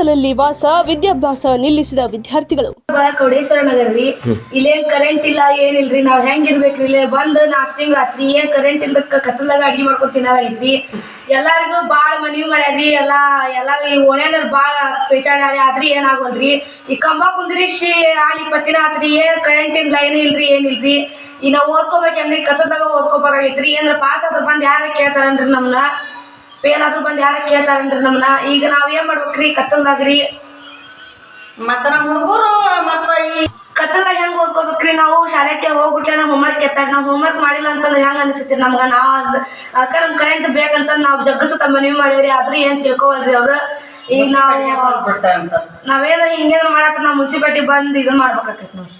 ಕತ್ತಲಲ್ಲಿ ವಾಸ ವಿದ್ಯಾಭ್ಯಾಸ ನಿಲ್ಲಿಸಿದ ವಿದ್ಯಾರ್ಥಿಗಳು. ಕೊಡೇಶ್ವರ ಕೌಡೇಶ್ವರ ನಗರ ರೀ ಇಲ್ಲೇನ್ ಕರೆಂಟ್ ಇಲ್ಲ ಏನಿಲ್ರಿ? ನಾವ್ ಹೆಂಗ್ ಇರ್ಬೇಕ್ರಿ ಇಲ್ಲೇ ಬಂದ್ ನಾಕ್ ತಿಂಗ್ಳ ರಾತ್ರಿ ಏನ್ ಕರೆಂಟ್ ಇಲ್ದ ಕತ್ತಲ್ದಾಗ ಅಡ್ಗೆ ಮಾಡ್ಕೊಂಡ್ ಐಸಿ ಎಲ್ಲಾರಿಗೂ ಬಾಳ ಮನವಿ ಮಾಡ್ಯಾರಿ ಎಲ್ಲಾ ಎಲ್ಲಾರು ಈ ಓಣ್ಯಾನ ಬಾಳ ಪೇಚಾಡ್ಯಾರಿ. ಆದ್ರಿ ಏನಾಗೋಲ್ರಿ? ಈ ಕಂಬ ಕುಂದ್ರಿಸಿ ಆಲಿ ಪತ್ತಿನ ಆತ್ರಿ. ಏನ್ ಕರೆಂಟ್ ಇಲ್ಲ ಲೈನ್ ಇಲ್ರಿ ಏನಿಲ್ರಿ? ಈ ನಾವ್ ಓದ್ಕೋಬೇಕಂದ್ರಿ ಕತ್ತಲ್ದಾಗ ಓದ್ಕೋಬೇಕಾಗೈತ್ರಿ. ಏನ್ರ ಪಾಸ್ ಆದ್ರ ಬಂದ್ ಯಾರ ಕೇಳ್ತಾರನ್ರಿ ನಮ್ನ? ಫೇಲ್ ಬಂದು ಬಂದ್ ಯಾರ ಕೇಳ್ತಾರನ್ರಿ ನಮ್ನ? ಈಗ ನಾವ್ ಏನ್ ಮಾಡ್ಬೇಕ್ರಿ? ಕತ್ತಲ್ದಾಗ್ರಿ. ಮತ್ತ ನಮ್ಮ ಹುಡುಗರು ಮತ್ತ ಈ ಕತ್ತಲ ಹೆಂಗ್ ಓದ್ಕೋಬೇಕ್ರಿ ನಾವು? ಶಾಲೆಗೆ ಹೋಗ್ಬಿಟ್ಲೆ ನಾವು ಹೋಮ್ವರ್ಕ್ ಎತ್ತಾರ ನಾವು ಹೋಮ್ವರ್ಕ್ ಮಾಡಿಲ್ಲ ಅಂತಂದ್ರೆ ಹೆಂಗ್ ಅನಿಸ್ತೈತಿ ನಮ್ಗ? ನಾವ್ ಅದಕ್ಕ ಅದ್ಕ ನಮ್ ಕರೆಂಟ್ ಬೇಕಂತ ನಾವ್ ಜಗ್ಗಸತ ಮನವಿ ಮಾಡಿವ್ರಿ ಆದ್ರೆ ಏನ್ ತಿಳ್ಕೊವಲ್ರಿ ಅವ್ರು? ಈಗ ನಾವು ನಾವೇನ ಹಿಂಗೇನ ಮಾಡತ್ತ ನಾವ್ ಮುನ್ಸಿಪಾಲ್ಟಿ ಬಂದ್ ಇದು ಮಾಡ್ಬೇಕಾಕೈತಿ ನಾವು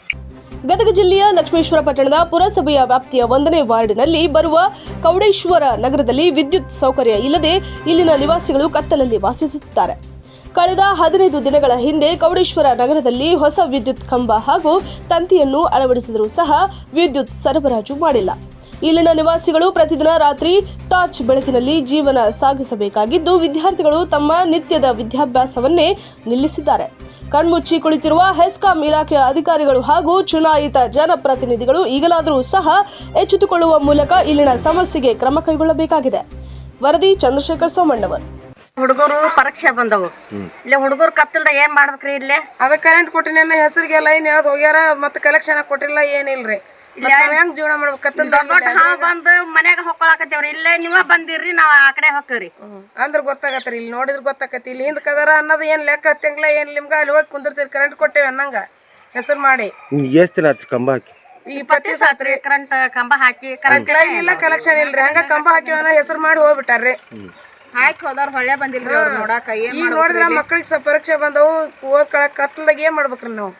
ಗದಗ ಜಿಲ್ಲೆಯ ಲಕ್ಷ್ಮೇಶ್ವರ ಪಟ್ಟಣದ ಪುರಸಭೆಯ ವ್ಯಾಪ್ತಿಯ ಒಂದನೇ ವಾರ್ಡಿನಲ್ಲಿ ಬರುವ ಕೌಡೇಶ್ವರ ನಗರದಲ್ಲಿ ವಿದ್ಯುತ್ ಸೌಕರ್ಯ ಇಲ್ಲದೆ ಇಲ್ಲಿನ ನಿವಾಸಿಗಳು ಕತ್ತಲಲ್ಲಿ ವಾಸಿಸುತ್ತಾರೆ ಕಳೆದ ಹದಿನೈದು ದಿನಗಳ ಹಿಂದೆ ಕೌಡೇಶ್ವರ ನಗರದಲ್ಲಿ ಹೊಸ ವಿದ್ಯುತ್ ಕಂಬ ಹಾಗೂ ತಂತಿಯನ್ನು ಅಳವಡಿಸಿದರೂ ಸಹ ವಿದ್ಯುತ್ ಸರಬರಾಜು ಮಾಡಿಲ್ಲ. ಇಲ್ಲಿನ ನಿವಾಸಿಗಳು ಪ್ರತಿದಿನ ರಾತ್ರಿ ಟಾರ್ಚ್ ಬೆಳಕಿನಲ್ಲಿ ಜೀವನ ಸಾಗಿಸಬೇಕಾಗಿದ್ದು, ವಿದ್ಯಾರ್ಥಿಗಳು ತಮ್ಮ ನಿತ್ಯದ ವಿದ್ಯಾಭ್ಯಾಸವನ್ನೇ ನಿಲ್ಲಿಸಿದ್ದಾರೆ. ಕಣ್ಮುಚ್ಚಿ ಕುಳಿತಿರುವ ಹೆಸ್ಕಾಂ ಇಲಾಖೆಯ ಅಧಿಕಾರಿಗಳು ಹಾಗೂ ಚುನಾಯಿತ ಜನಪ್ರತಿನಿಧಿಗಳು ಈಗಲಾದರೂ ಸಹ ಎಚ್ಚೆತ್ತುಕೊಳ್ಳುವ ಮೂಲಕ ಇಲ್ಲಿನ ಸಮಸ್ಯೆಗೆ ಕ್ರಮ ಕೈಗೊಳ್ಳಬೇಕಾಗಿದೆ. ವರದಿ ಚಂದ್ರಶೇಖರ್ ಸೋಮಣ್ಣವರ್. ಹುಡುಗರು ಪರೀಕ್ಷೆ ಬಂದವು. ಇಲ್ಲಿ ಹುಡುಗರು ಕತ್ತಲ್ದ ಏನ್ ಮಾಡ್ಬೇಕ್ರಿ ಇಲ್ಲಿ? ಅದ ಕರೆಂಟ್ ಕೊಟ್ಟಿನ ಹೆಸರಿಗೆ ಲೈನ್ ಹೇಳೋದು? ಹೋಗ್ಯಾರ ಮತ್ತೆ ಕಲೆಕ್ಷನ್ ಕೊಟ್ಟಿಲ್ಲ ಏನಿಲ್ರಿ. ಹೆಂಗ್ ಜೀವನ ಮಾಡ್ಬೇಕು ಕತ್ತಲ್ದ ದೊಡ್ಡ ದೊಡ್ಡ ಹಾವ್ ಬಂದು ಮನ್ಯಾಗ ಹೊಕ್ಕೊಳಕತ್ತೇವ್ರಿ. ಇಲ್ಲೇ ನೀವ ಬಂದಿರ್ರಿ ನಾವ್ ಆ ಕಡೆ ಹೋಗ್ತೇವ್ರಿ ಅಂದ್ರ ಗೊತ್ತಾಗತ್ರಿ ಇಲ್ಲಿ ನೋಡಿದ್ರ ಗೊತ್ತಾಗತ್ತಿ. ಇಲ್ಲಿ ಹಿಂದ್ ಕದರ ಅನ್ನೋದು ಏನ್ ಲೆಕ್ಕ ತಿಂಗ್ಳ ಏನ್ ನಿಮ್ಗ? ಅಲ್ಲಿ ಹೋಗಿ ಕುಂದಿರ್ತೀರಿ ಕರೆಂಟ್ ಕೊಟ್ಟೇವಿ ಅನ್ನಂಗ. ಹೆಸರು ಮಾಡಿ. ಎಷ್ಟು ದಿನ ಆತ್ರಿ ಕಂಬ ಹಾಕಿ? ಇಪ್ಪತ್ತಿ ಸಾತ್ರಿ ಕರೆಂಟ್ ಕಂಬ ಹಾಕಿ ಕರೆಂಟ್ ಇಲ್ಲ ಕಲೆಕ್ಷನ್ ಇಲ್ರಿ. ಹಂಗ ಕಂಬ ಹಾಕಿವನ ಹೆಸರು ಮಾಡಿ ಹೋಗ್ಬಿಟ್ಟಾರ್ರಿ. ಹಾಕಿ ಹೋದವ್ರ ಹೊಳ್ಳೆ ಬಂದಿಲ್ರಿ ಅವ್ರು ನೋಡಾಕ ಏನ್ ಈಗ ನೋಡಿದ್ರ ಮಕ್ಳಿಗೆ ಪರೀಕ್ಷೆ ಬಂದವು ಓದ್ಕೊಳಕ್ ಕತ್ಲದಾಗ ಏನ್ ಮಾಡ್ಬೇಕ್ರಿ ನಾವು?